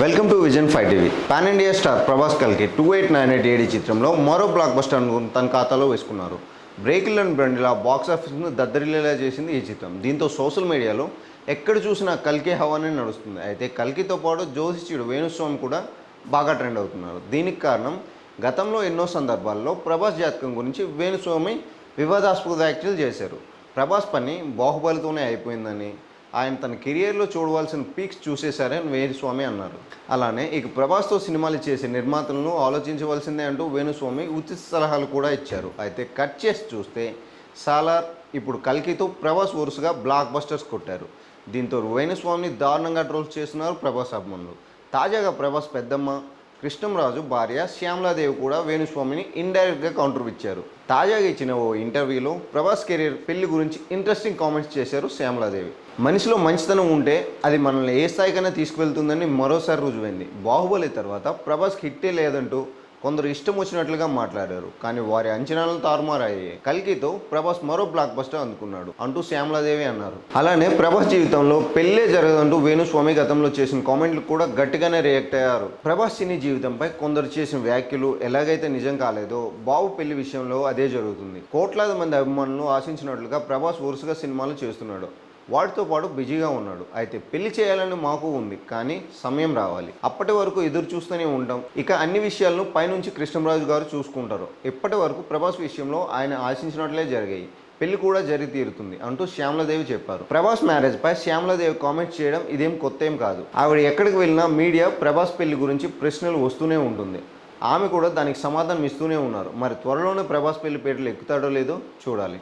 Welcome to Vision five TV pan India star Prabhas కల్కి two eight nine eight AD చిత్రంలో మరో block buster తన ఖాతాలో వేసుకున్నారు. బ్రేకిల్ బ్రెండ్లా బాక్స్ ఆఫీస్ను దద్దరిల్లేలా చేసింది ఈ చిత్రం. దీంతో సోషల్ మీడియాలో ఎక్కడ చూసినా కల్కి హవానే నడుస్తుంది. అయితే కల్కితో పాటు జ్యోతిష్యుడు వేణుస్వామి కూడా బాగా ట్రెండ్ అవుతున్నారు. దీనికి కారణం గతంలో ఎన్నో సందర్భాల్లో ప్రభాస్ జాతకం గురించి వేణుస్వామి వివాదాస్పద వ్యాఖ్యలు చేశారు. ప్రభాస్ పని బాహుబలితోనే అయిపోయిందని ఆయన తన కెరియర్లో చూడవలసిన పీక్స్ చూసేశారని వేణుస్వామి అన్నారు. అలానే ఇక ప్రభాస్తో సినిమాలు చేసే నిర్మాతలను ఆలోచించవలసిందే అంటూ వేణుస్వామి ఉచిత సలహాలు కూడా ఇచ్చారు. అయితే కట్ చేసి చూస్తే సాలార్ ఇప్పుడు కల్కితో ప్రభాస్ వరుసగా బ్లాక్ బస్టర్స్ కొట్టారు. దీంతో వేణుస్వామిని దారుణంగా ట్రోల్ చేస్తున్నారు ప్రభాస్ అభిమానులు. తాజాగా ప్రభాస్ పెద్దమ్మ కృష్ణంరాజు భార్య శ్యామలాదేవి కూడా వేణుస్వామిని ఇండైరెక్ట్గా కౌంటర్ ఇచ్చారు. తాజాగా ఇచ్చిన ఓ ఇంటర్వ్యూలో ప్రభాస్ కెరీర్ పెళ్ళి గురించి ఇంట్రెస్టింగ్ కామెంట్స్ చేశారు శ్యామలాదేవి. మనిషిలో మంచితనం ఉంటే అది మనల్ని ఏ స్థాయికైనా తీసుకువెళ్తుందని మరోసారి రుజువైంది. బాహుబలి తర్వాత ప్రభాస్ హిట్టే లేదంటూ కొందరు ఇష్టం వచ్చినట్లుగా మాట్లాడారు. కానీ వారి అంచనాలను తారుమారయ్యాయి కల్కితో ప్రభాస్ మరో బ్లాక్ బస్టర్ అందుకున్నాడు. అంటూ శ్యామలాదేవి అన్నారు. అలానే ప్రభాస్ జీవితంలో పెళ్ళే జరగదంటూ వేణుస్వామి గతంలో చేసిన కామెంట్లు కూడా గట్టిగానే రియాక్ట్ అయ్యారు. ప్రభాస్ సినీ జీవితంపై కొందరు చేసిన వ్యాఖ్యలు ఎలాగైతే నిజం కాలేదో బాబు పెళ్ళి విషయంలో అదే జరుగుతుంది. కోట్లాది మంది అభిమానులు ఆశించినట్లుగా ప్రభాస్ వరుసగా సినిమాలు చేస్తున్నాడు. వాటితో పాటు బిజీగా ఉన్నాడు. అయితే పెళ్ళి చేయాలని మాకు ఉంది కానీ సమయం రావాలి. అప్పటి వరకు ఎదురు చూస్తూనే ఉంటాం. ఇక అన్ని విషయాలను పైనుంచి కృష్ణరాజు గారు చూసుకుంటారు. ఇప్పటి వరకు ప్రభాస్ విషయంలో ఆయన ఆశించినట్లే జరిగాయి. పెళ్ళి కూడా జరిగి తీరుతుంది అంటూ శ్యామలదేవి చెప్పారు. ప్రభాస్ మ్యారేజ్ పై శ్యామలదేవి కామెంట్ చేయడం ఇదేం కొత్త ఏం కాదు. ఆవిడ ఎక్కడికి వెళ్ళినా మీడియా ప్రభాస్ పెళ్ళి గురించి ప్రశ్నలు వస్తూనే ఉంటుంది. ఆమె కూడా దానికి సమాధానం ఇస్తూనే ఉన్నారు. మరి త్వరలోనే ప్రభాస్ పెళ్ళి పేటలు ఎక్కుతాడో లేదో చూడాలి.